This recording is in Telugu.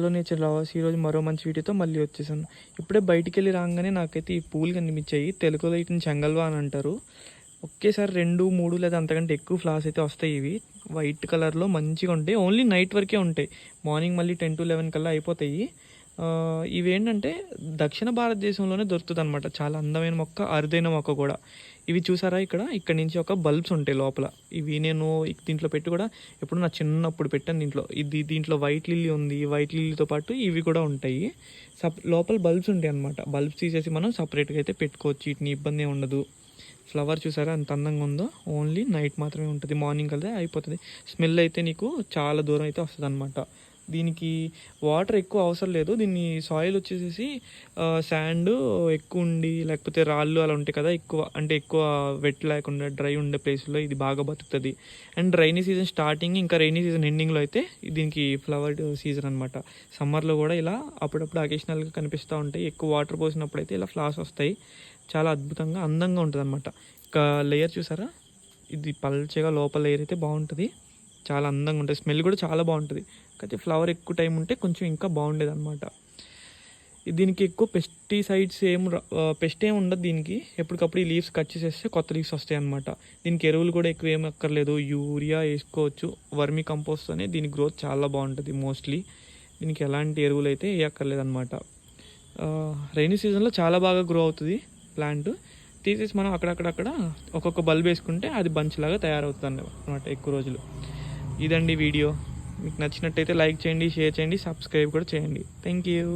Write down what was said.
Hello nature lovers. ఈరోజు మరో మంచి వీడియోతో మళ్ళీ వచ్చేసాను. ఇప్పుడే బయటికి వెళ్ళి రాగానే నాకైతే ఈ పూలు కనిపించాయి. తెలుగులో వీటిని చెంగల్వా అని అంటారు. ఒకేసారి రెండు మూడు లేదా అంతకంటే ఎక్కువ ఫ్లవర్స్ అయితే వస్తాయి ఇవి. వైట్ కలర్లో మంచిగా ఉంటాయి. ఓన్లీ నైట్ వరకే ఉంటాయి. మార్నింగ్ మళ్ళీ టెన్ టు లెవెన్ కల్లా అయిపోతాయి. ఇవేంటంటే దక్షిణ భారతదేశంలోనే దొరుకుతుంది అనమాట చాలా అందమైన మొక్క అరుదైన మొక్క కూడా. ఇవి చూసారా ఇక్కడ? ఇక్కడ నుంచి ఒక బల్బ్స్ ఉంటాయి లోపల. ఇవి నేను దీంట్లో పెట్టి కూడా ఎప్పుడు నా చిన్నప్పుడు పెట్టాను దీంట్లో. ఇది దీంట్లో వైట్ లిల్లీ ఉంది. వైట్ లిల్లీతో పాటు ఇవి కూడా ఉంటాయి. సప్ లోపల బల్బ్స్ ఉంటాయి అనమాట బల్బ్స్ తీసేసి మనం సపరేట్గా అయితే పెట్టుకోవచ్చు. వీటిని ఇబ్బంది ఉండదు. ఫ్లవర్ చూసారా? అంత అందంగా ఉందో. ఓన్లీ నైట్ మాత్రమే ఉంటుంది. మార్నింగ్ కలితే అయిపోతుంది. స్మెల్ అయితే నీకు చాలా దూరం అయితే వస్తుంది అనమాట దీనికి వాటర్ ఎక్కువ అవసరం లేదు. దీన్ని సాయిల్ వచ్చేసేసి శాండ్ ఎక్కువ ఉండి లేకపోతే రాళ్ళు అలా ఉంటాయి కదా ఎక్కువ అంటే ఎక్కువ వెట్ లేకుండా డ్రై ఉండే ప్లేస్లో ఇది బాగా బతుకుతుంది. అండ్ రైనీ సీజన్ స్టార్టింగ్ ఇంకా రైనీ సీజన్ ఎండింగ్లో అయితే దీనికి ఫ్లవర్ సీజన్ అనమాట సమ్మర్లో కూడా ఇలా అప్పుడప్పుడు అకేషనల్గా కనిపిస్తూ ఉంటాయి. ఎక్కువ వాటర్ పోసినప్పుడు అయితే ఇలా ఫ్లాస్ వస్తాయి. చాలా అద్భుతంగా అందంగా ఉంటుంది అనమాట ఇంకా లేయర్ చూసారా? ఇది పల్చగా లోపల లేయర్ అయితే బాగుంటుంది. చాలా అందంగా ఉంటుంది. స్మెల్ కూడా చాలా బాగుంటుంది. కాకపోతే ఫ్లవర్ ఎక్కువ టైం ఉంటే కొంచెం ఇంకా బాగుండేది అనమాట దీనికి ఎక్కువ పెస్టిసైడ్స్ ఏం పెస్ట్ ఏం ఉండదు దీనికి. ఎప్పటికప్పుడు ఈ లీవ్స్ కట్ చేసేస్తే కొత్త లీవ్స్ వస్తాయి అనమాట దీనికి ఎరువులు కూడా ఎక్కువ ఏం అక్కర్లేదు. యూరియా వేసుకోవచ్చు. వర్మి కంపోస్ట్ అనే దీని గ్రోత్ చాలా బాగుంటుంది మోస్ట్లీ. దీనికి ఎలాంటి ఎరువులు అయితే వేయక్కర్లేదు అనమాట రైనీ సీజన్లో చాలా బాగా గ్రో అవుతుంది ప్లాంట్. తీసేసి మనం అక్కడక్కడక్కడ ఒక్కొక్క బల్బ్ వేసుకుంటే అది బంచ్ లాగా తయారవుతుంది అనమాట ఎక్కువ రోజులు. ఇదండి వీడియో. మీకు నచ్చినట్టయితే లైక్ చేయండి షేర్ చేయండి సబ్స్క్రైబ్ కూడా చేయండి. Thank you.